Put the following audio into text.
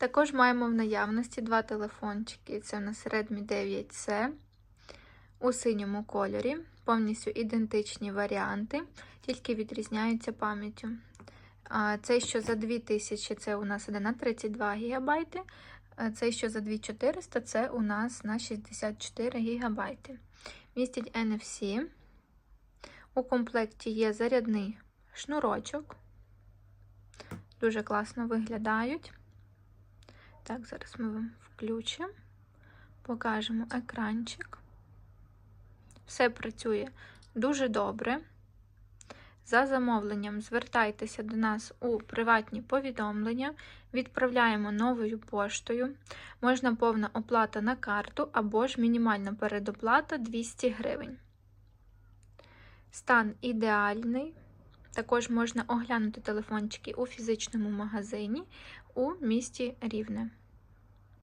Також маємо в наявності два телефончики. Це у нас Redmi 9C у синьому кольорі. Повністю ідентичні варіанти, тільки відрізняються пам'яттю. Цей, що за 2000, це у нас іде на 32 ГБ. Цей, що за 2400, це у нас на 64 ГБ. Містять NFC. У комплекті є зарядний шнурочок. Дуже класно виглядають. Так, зараз ми вам включимо, покажемо екранчик. Все працює дуже добре. За замовленням звертайтеся до нас у приватні повідомлення, відправляємо новою поштою. Можна повна оплата на карту або ж мінімальна передоплата 200 гривень. Стан ідеальний. Також можна оглянути телефончики у фізичному магазині у місті Рівне.